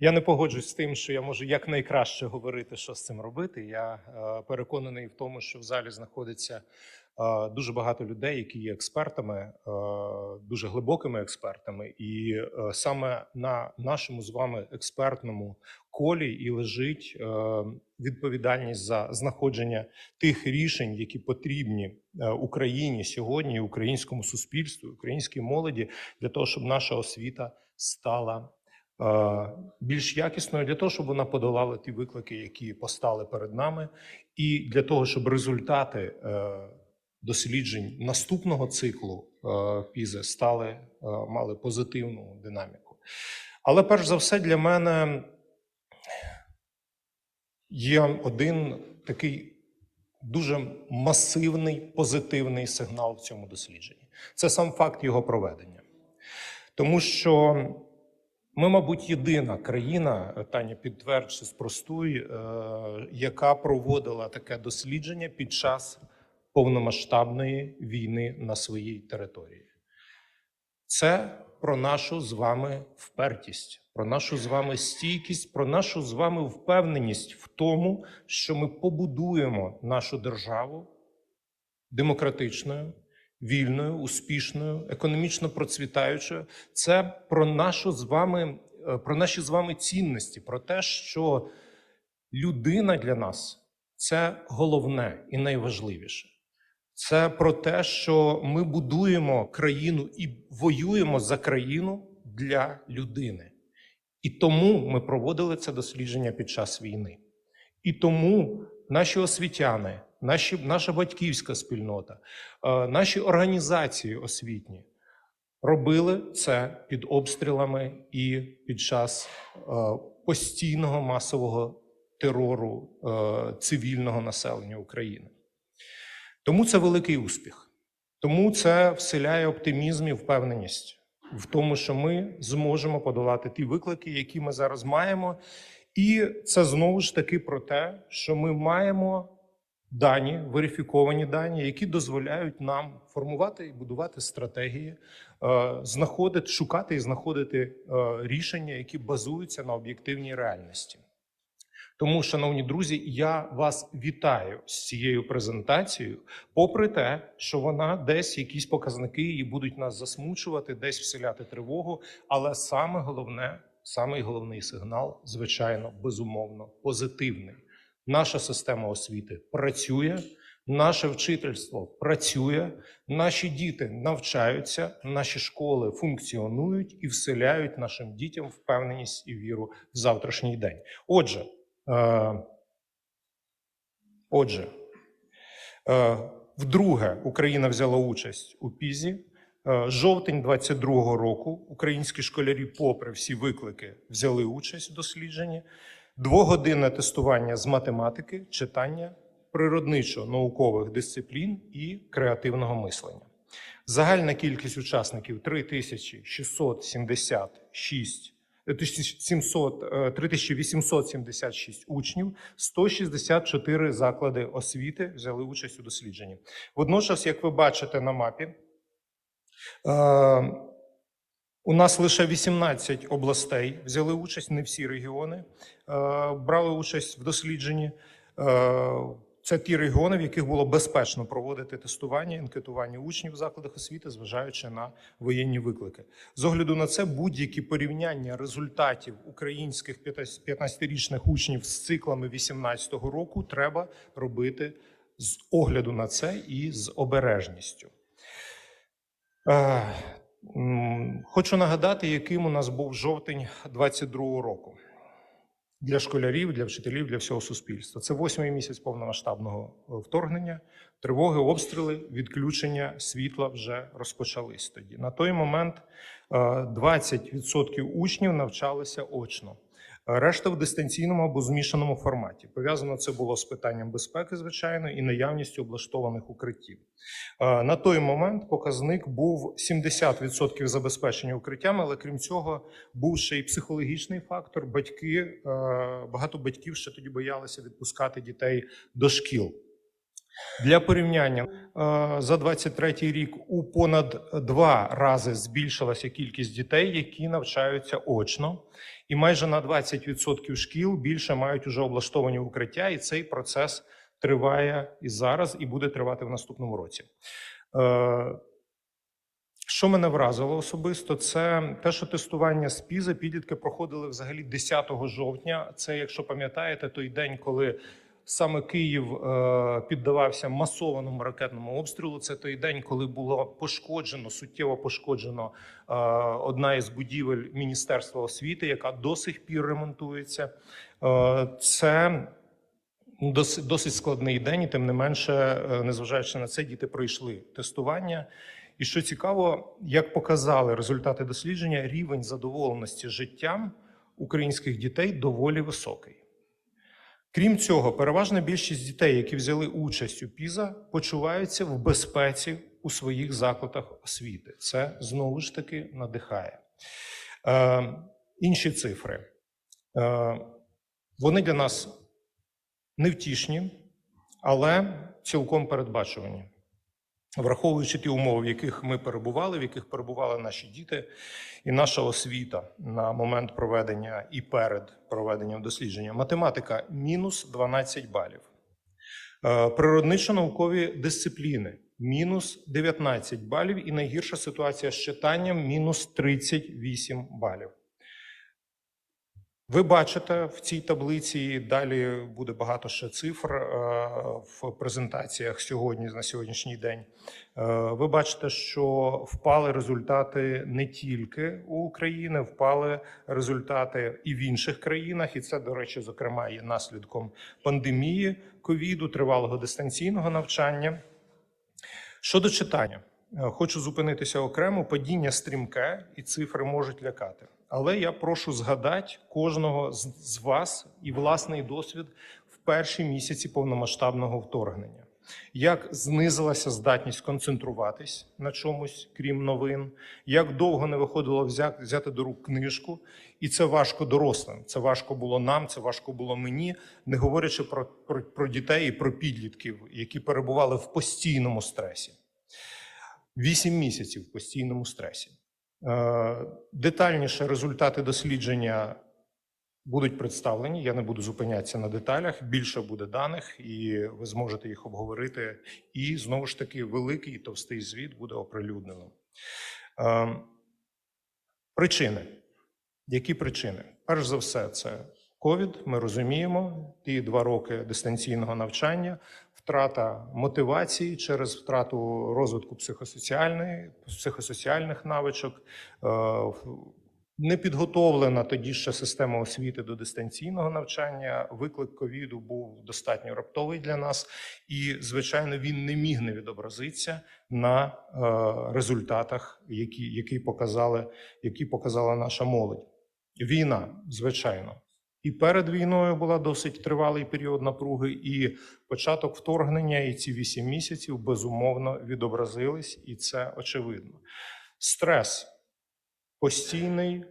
Я не погоджуюсь з тим, що я можу якнайкраще говорити, що з цим робити. Я е, переконаний в тому, що в залі знаходиться е, дуже багато людей, які є експертами, е, дуже глибокими експертами, і саме на нашому з вами експертному колі і лежить відповідальність за знаходження тих рішень, які потрібні Україні сьогодні, українському суспільству, українській молоді, для того, щоб наша освіта стала більш якісною для того, щоб вона подолала ті виклики, які постали перед нами, і для того, щоб результати е, досліджень наступного циклу е, пізи стали е, мали позитивну динаміку. Але перш за все для мене є один такий дуже масивний позитивний сигнал в цьому дослідженні. Це сам факт його проведення. Тому що ми, мабуть, єдина країна, Таня, підтвердь чи спростуй, е, яка проводила таке дослідження під час повномасштабної війни на своїй території. Це про нашу з вами впертість, про нашу з вами стійкість, про нашу з вами впевненість в тому, що ми побудуємо нашу державу демократичною, вільною, успішною, економічно процвітаючою. Це про нашу з вами, е, про наші з вами цінності, про те, що людина для нас це головне і найважливіше. Це про те, що ми будуємо країну і воюємо за країну для людини. І тому ми проводили це дослідження під час війни. І тому наші освітяни, наші, наша батьківська спільнота, е, наші організації освітні робили це під обстрілами і під час е, постійного масового терору е, цивільного населення України. Тому це великий успіх. Тому це вселяє оптимізм і впевненість в тому, що ми зможемо подолати ті виклики, які ми зараз маємо. І це знову ж таки про те, що ми маємо дані, верифіковані дані, які дозволяють нам формувати і будувати стратегії, е, знаходити, шукати і знаходити е, рішення, які базуються на об'єктивній реальності. Тому, шановні друзі, я вас вітаю з цією презентацією, попри те, що вона десь якісь показники її будуть нас засмучувати, десь вселяти тривогу. Але саме головне, самий головний сигнал, звичайно, безумовно, позитивний. Наша система освіти працює, наше вчительство працює, наші діти навчаються, наші школи функціонують і вселяють нашим дітям впевненість і віру в завтрашній день. Отже. Е, Отже, е, вдруге Україна взяла участь у пізі. Е, Жовтень 22-го року українські школярі, попри всі виклики, взяли участь у дослідженні. Двогодинне тестування з математики, читання, природничо-наукових дисциплін і креативного мислення. Загальна кількість учасників 3676 700, е, 3876 учнів, 164 заклади освіти взяли участь у дослідженні. Водночас, як ви бачите на мапі, е, у нас лише 18 областей взяли участь, не всі регіони е, брали участь в дослідженні. Це ті регіони, в яких було безпечно проводити тестування, анкетування учнів в закладах освіти, зважаючи на воєнні виклики. З огляду на це будь-які порівняння результатів українських 15-річних учнів з циклами 18-го року треба робити з огляду на це і з обережністю. Е, хочу нагадати, яким у нас був жовтень 22-го року для школярів, для вчителів, для всього суспільства. Це восьмий місяць повномасштабного е, вторгнення. Тривоги, обстріли, відключення світла вже розпочались тоді. На той момент 20% учнів навчалися очно. Решта в дистанційному або змішаному форматі. Пов'язано це було з питанням безпеки, звичайно, і наявністю облаштованих укриттів. На той момент показник був 70% забезпечення укриттями, але крім цього, був ще й психологічний фактор. Батьки багато батьків ще тоді боялися відпускати дітей до шкіл. Для порівняння е, за 23 рік у понад два рази збільшилася кількість дітей, які навчаються очно, і майже на 20% шкіл більше мають уже облаштовані укриття, і цей процес триває і зараз, і буде тривати в наступному році. Е, Що мене вразило особисто, це те, що тестування з ПІЗа підлітки проходили взагалі 10 жовтня. Це, якщо пам'ятаєте, той день, коли саме Київ е, піддавався масованому ракетному обстрілу. Це той день, коли було пошкоджено, суттєво пошкоджено е, одна із будівель Міністерства освіти, яка до сих пір ремонтується. Е, це досить, складний день, і тим не менше, незважаючи на це, діти пройшли тестування. І що цікаво, як показали результати дослідження, рівень задоволеності життям українських дітей доволі високий. Крім цього, переважна більшість дітей, які взяли участь у ПІЗа, почуваються в безпеці у своїх закладах освіти. Це знову ж таки надихає. Е, інші цифри. Е, вони для нас невтішні, але цілком передбачувані. Враховуючи ті умови, в яких ми перебували, в яких перебували наші діти, і наша освіта на момент проведення і перед проведенням дослідження, математика мінус 12 балів, Е, природничо-наукові дисципліни мінус 19 балів, і найгірша ситуація з читанням мінус 38 балів. Ви бачите в цій таблиці, далі буде багато ще цифр е, в презентаціях сьогодні на сьогоднішній день. Е, Ви бачите, що впали результати не тільки у України, впали результати і в інших країнах. І це, до речі, зокрема, є наслідком пандемії ковіду, тривалого дистанційного навчання. Щодо читання, е, хочу зупинитися окремо. Падіння стрімке, і цифри можуть лякати. Але я прошу згадати кожного з вас і власний досвід в перші місяці повномасштабного вторгнення. Як знизилася здатність концентруватись на чомусь, крім новин, як довго не виходило взяти до рук книжку, і це важко дорослим. Це важко було нам, це важко було мені, не говорячи про, про, про дітей і про підлітків, які перебували в постійному стресі. Вісім місяців в постійному стресі. Е, Детальніше результати дослідження будуть представлені. Я не буду зупинятися на деталях. Більше буде даних, і ви зможете їх обговорити. І знову ж таки, великий і товстий звіт буде оприлюднено. Е, Причини. Які причини? Перш за все, це ковід. Ми розуміємо ті два роки дистанційного навчання, втрата мотивації через втрату розвитку психосоціальної, психосоціальних навичок, е, не підготовлена тоді ще система освіти до дистанційного навчання. Виклик ковіду був достатньо раптовий для нас, і звичайно, він не міг не відобразитися на е, результатах, які, які показали, які показала наша молодь. Війна, звичайно. І перед війною була досить тривалий період напруги, і початок вторгнення, і ці вісім місяців безумовно відобразились, і це очевидно. Стрес постійний, е,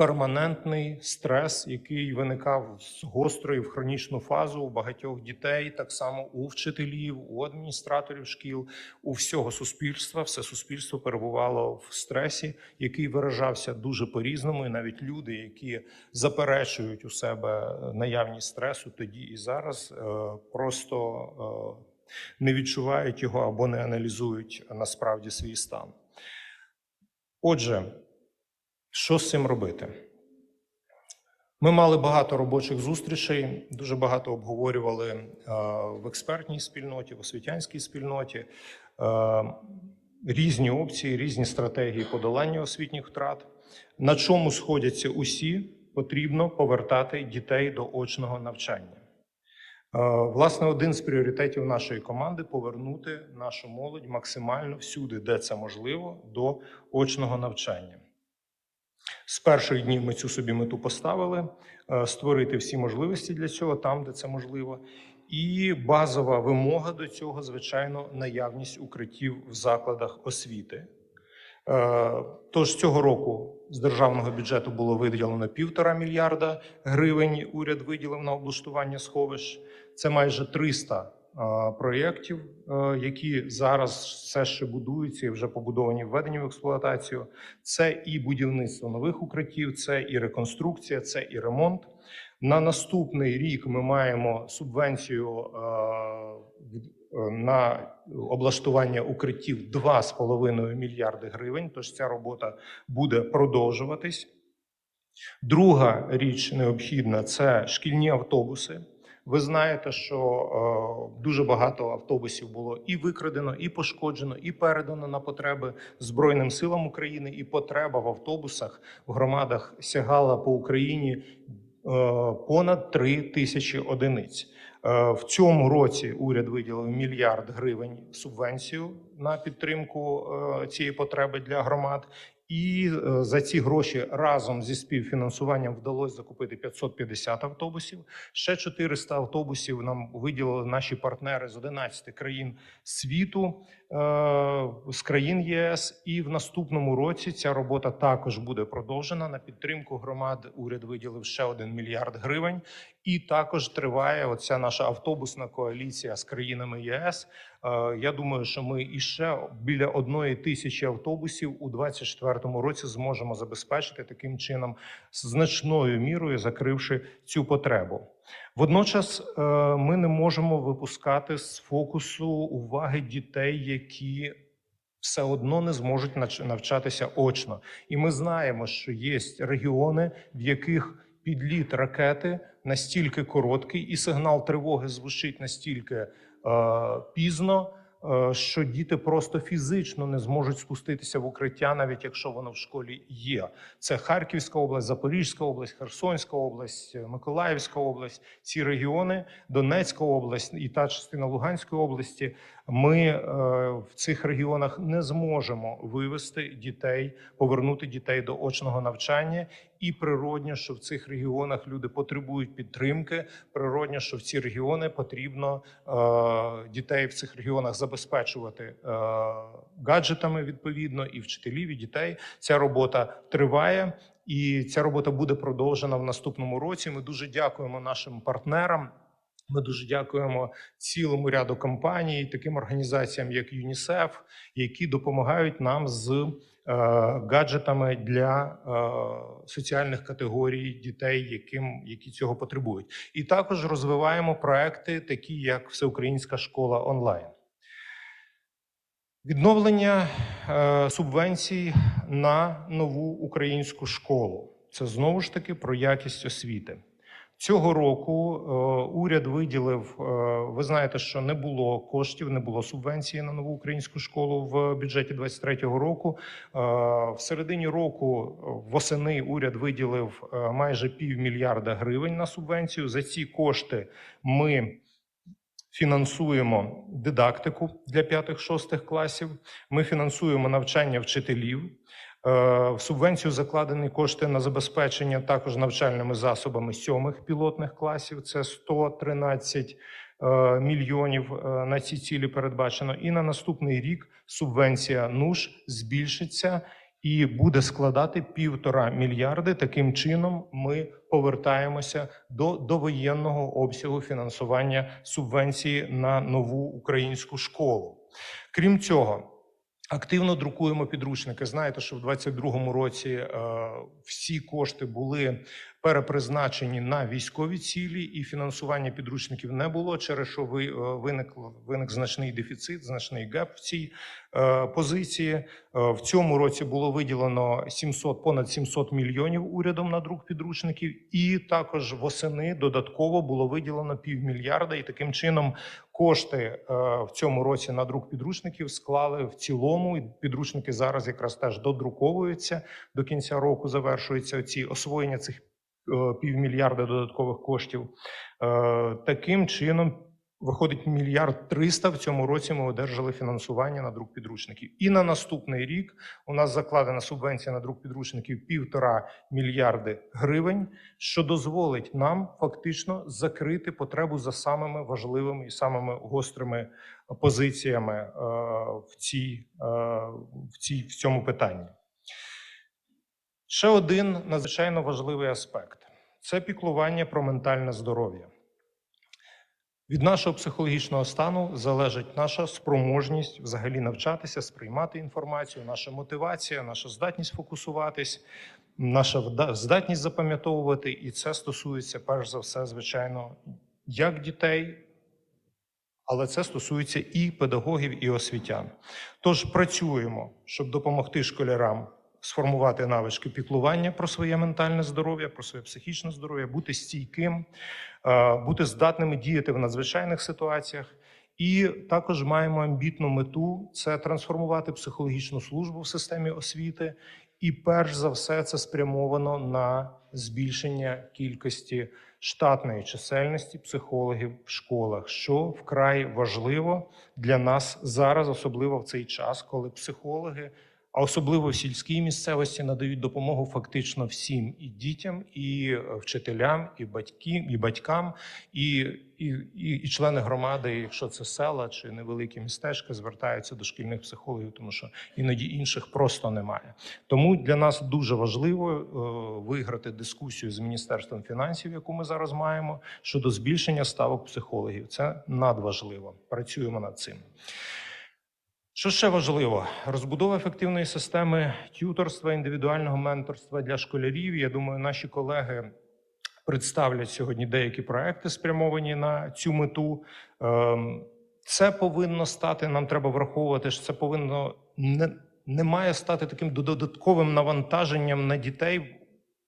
перманентний стрес, який виникав з гострої в хронічну фазу у багатьох дітей, так само у вчителів, у адміністраторів шкіл, у всього суспільства. Все суспільство перебувало в стресі, який виражався дуже по-різному. І навіть люди, які заперечують у себе наявність стресу тоді і зараз, е, просто е, не відчувають його або не аналізують насправді свій стан. Отже, що з цим робити? Ми мали багато робочих зустрічей, дуже багато обговорювали е, в експертній спільноті, в освітянській спільноті е, різні опції, різні стратегії подолання освітніх втрат. На чому сходяться усі, потрібно повертати дітей до очного навчання. Е, Власне, один з пріоритетів нашої команди повернути нашу молодь максимально всюди, де це можливо, до очного навчання. З перших днів ми цю собі мету поставили: е, створити всі можливості для цього там, де це можливо. І базова вимога до цього, звичайно, наявність укриттів в закладах освіти. Е, Тож цього року з державного бюджету було виділено півтора мільярда гривень. Уряд виділив на облаштування сховищ. Це майже 300 проєктів, які зараз все ще будуються і вже побудовані введені в експлуатацію. Це і будівництво нових укриттів, це і реконструкція, це і ремонт. На наступний рік ми маємо субвенцію е, на облаштування укриттів 2,5 мільярди гривень. Тож ця робота буде продовжуватись. Друга річ необхідна це шкільні автобуси. Ви знаєте, що е, дуже багато автобусів було і викрадено, і пошкоджено, і передано на потреби Збройним силам України. І потреба в автобусах в громадах сягала по Україні е, понад 3 тисячі одиниць. Е, В цьому році уряд виділив мільярд гривень субвенцію на підтримку цієї потреби для громад. І е, за ці гроші разом зі співфінансуванням вдалося закупити 550 автобусів. Ще 400 автобусів нам виділили наші партнери з 11 країн світу, е, з країн ЄС. І в наступному році ця робота також буде продовжена. На підтримку громад уряд виділив ще 1 мільярд гривень. І також триває оця наша автобусна коаліція з країнами ЄС. Е, Я думаю, що ми іще біля одної тисячі автобусів у 2024 році зможемо забезпечити таким чином значною мірою, закривши цю потребу. Водночас е, ми не можемо випускати з фокусу уваги дітей, які все одно не зможуть навчатися очно. І ми знаємо, що є регіони, в яких підліт ракети настільки короткий, і сигнал тривоги звучить настільки е, пізно, е, що діти просто фізично не зможуть спуститися в укриття, навіть якщо воно в школі є. Це Харківська область, Запорізька область, Херсонська область, Миколаївська область. Ці регіони, Донецька область і та частина Луганської області. Ми е, в цих регіонах не зможемо вивести дітей, повернути дітей до очного навчання. І природньо, що в цих регіонах люди потребують підтримки. Природньо, що в ці регіони потрібно е, дітей в цих регіонах забезпечувати е, гаджетами відповідно, і вчителів, і дітей. Ця робота триває, і ця робота буде продовжена в наступному році. Ми дуже дякуємо нашим партнерам. Ми дуже дякуємо цілому ряду компаній, таким організаціям, як ЮНІСЕФ, які допомагають нам з е, гаджетами для е, соціальних категорій дітей, яким які цього потребують. І також розвиваємо проекти, такі як Всеукраїнська школа онлайн. Відновлення е, субвенцій на нову українську школу. Це знову ж таки про якість освіти. Цього року е, уряд виділив. е, ви знаєте, що не було коштів, не було субвенції на нову українську школу в бюджеті 23-го року. Е, в середині року восени уряд виділив майже півмільярда гривень на субвенцію. За ці кошти ми фінансуємо дидактику для 5-6 класів. Ми фінансуємо навчання вчителів. Е, В субвенцію закладені кошти на забезпечення також навчальними засобами сьомих пілотних класів. Це 113 е, мільйонів е, на ці цілі передбачено. І на наступний рік субвенція НУШ збільшиться і буде складати півтора мільярди. Таким чином ми повертаємося до довоєнного обсягу фінансування субвенції на нову українську школу. Крім цього. Активно друкуємо підручники. Знаєте, що в 2022 році е, всі кошти були перепризначені на військові цілі, і фінансування підручників не було, через що ви, е, виник, виник значний дефіцит, значний геп в цій е, позиції. Е, в цьому році було виділено 700, понад 700 мільйонів урядом на друк підручників, і також восени додатково було виділено півмільярда. І таким чином кошти е, в цьому році на друк підручників склали в цілому. І підручники зараз якраз теж додруковуються до кінця року. Завершується ці освоєння цих півмільярда додаткових коштів. Е, Таким чином. Виходить мільярд триста в цьому році. Ми одержали фінансування на друк підручників. І на наступний рік у нас закладена субвенція на друк підручників півтора мільярди гривень, що дозволить нам фактично закрити потребу за самими важливими і самими гострими позиціями е, в цій, е, в цій в цьому питанні. Ще один надзвичайно важливий аспект це піклування про ментальне здоров'я. Від нашого психологічного стану залежить наша спроможність взагалі навчатися, сприймати інформацію, наша мотивація, наша здатність фокусуватись, наша здатність запам'ятовувати. І це стосується перш за все, звичайно, як дітей, але це стосується і педагогів, і освітян. Тож працюємо, щоб допомогти школярам сформувати навички піклування про своє ментальне здоров'я, про своє психічне здоров'я, бути стійким, е, бути здатними діяти в надзвичайних ситуаціях. І також маємо амбітну мету це трансформувати психологічну службу в системі освіти. І перш за все, це спрямовано на збільшення кількості штатної чисельності психологів в школах, що вкрай важливо для нас зараз, особливо в цей час, коли психологи, а особливо в сільській місцевості, надають допомогу фактично всім і дітям, і е, вчителям, і батькам, і батькам, і, і, і, і члени громади, якщо це села чи невеликі містечка, звертаються до шкільних психологів, тому що іноді інших просто немає. Тому для нас дуже важливо е, виграти дискусію з міністерством фінансів, яку ми зараз маємо, щодо збільшення ставок психологів. Це надважливо. Працюємо над цим. Що ще важливо? Розбудова ефективної системи т'юторства, індивідуального менторства для школярів. Я думаю, наші колеги представлять сьогодні деякі проекти, спрямовані на цю мету. Ем, Це повинно стати. Нам треба враховувати, що це повинно не, не має стати таким додатковим навантаженням на дітей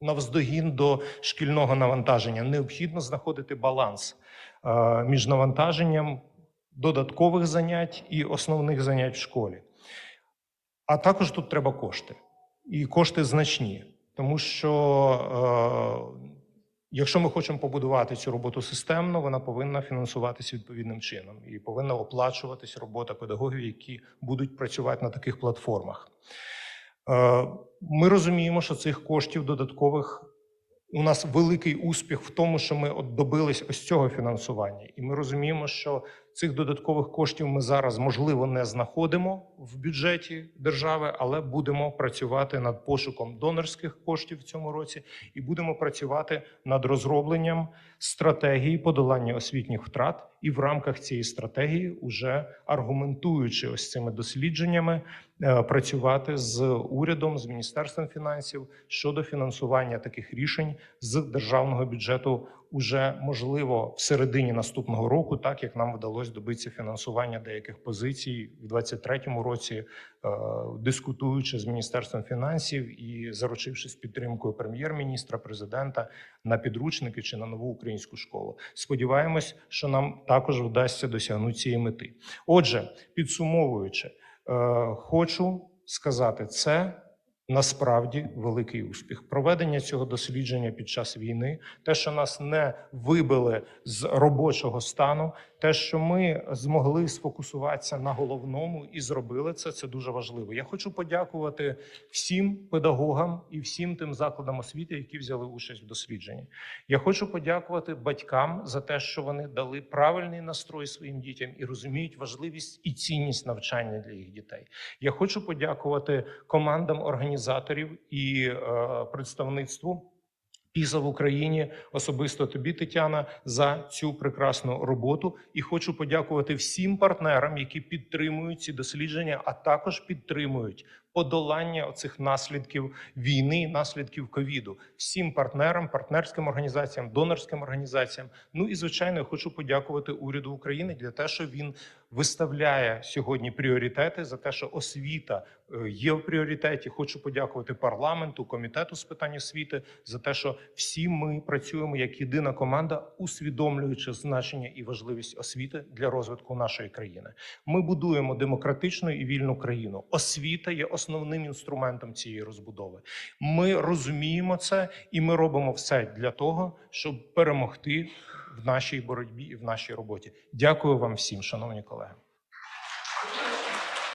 навздогін до шкільного навантаження. Необхідно знаходити баланс е, між навантаженням додаткових занять і основних занять в школі. А також тут треба кошти. І кошти значні. Тому що е, якщо ми хочемо побудувати цю роботу системно, вона повинна фінансуватися відповідним чином і повинна оплачуватись робота педагогів, які будуть працювати на таких платформах. Е, Ми розуміємо, що цих коштів додаткових у нас великий успіх в тому, що ми добились ось цього фінансування, і ми розуміємо, що цих додаткових коштів ми зараз можливо не знаходимо в бюджеті держави, але будемо працювати над пошуком донорських коштів в цьому році, і будемо працювати над розробленням стратегії подолання освітніх втрат. І в рамках цієї стратегії, уже аргументуючи ось цими дослідженнями, е, працювати з урядом, з міністерством фінансів щодо фінансування таких рішень з державного бюджету уже можливо в середині наступного року, так як нам вдалося добитися фінансування деяких позицій в 2023 році, е, дискутуючи з міністерством фінансів і заручившись підтримкою прем'єр-міністра, президента на підручники чи на нову українську школу. Сподіваємось, що нам також вдасться досягнути цієї мети. Отже, підсумовуючи, е, хочу сказати це. Насправді великий успіх. Проведення цього дослідження під час війни, те, що нас не вибили з робочого стану, те, що ми змогли сфокусуватися на головному і зробили це, це дуже важливо. Я хочу подякувати всім педагогам і всім тим закладам освіти, які взяли участь в дослідженні. Я хочу подякувати батькам за те, що вони дали правильний настрой своїм дітям і розуміють важливість і цінність навчання для їх дітей. Я хочу подякувати командам організаторів і е, представництву. ПІЗа в Україні особисто тобі, Тетяна, за цю прекрасну роботу. І хочу подякувати всім партнерам, які підтримують ці дослідження, а також підтримують подолання оцих наслідків війни, наслідків ковіду. Всім партнерам, партнерським організаціям, донорським організаціям. Ну і звичайно, я хочу подякувати уряду України для те, що він виставляє сьогодні пріоритети за те, що освіта е, є в пріоритеті. Хочу подякувати парламенту, комітету з питань освіти за те, що всі ми працюємо як єдина команда, усвідомлюючи значення і важливість освіти для розвитку нашої країни. Ми будуємо демократичну і вільну країну. Освіта є основним інструментом цієї розбудови. Ми розуміємо це, і ми робимо все для того, щоб перемогти в нашій боротьбі і в нашій роботі. Дякую вам всім, шановні колеги.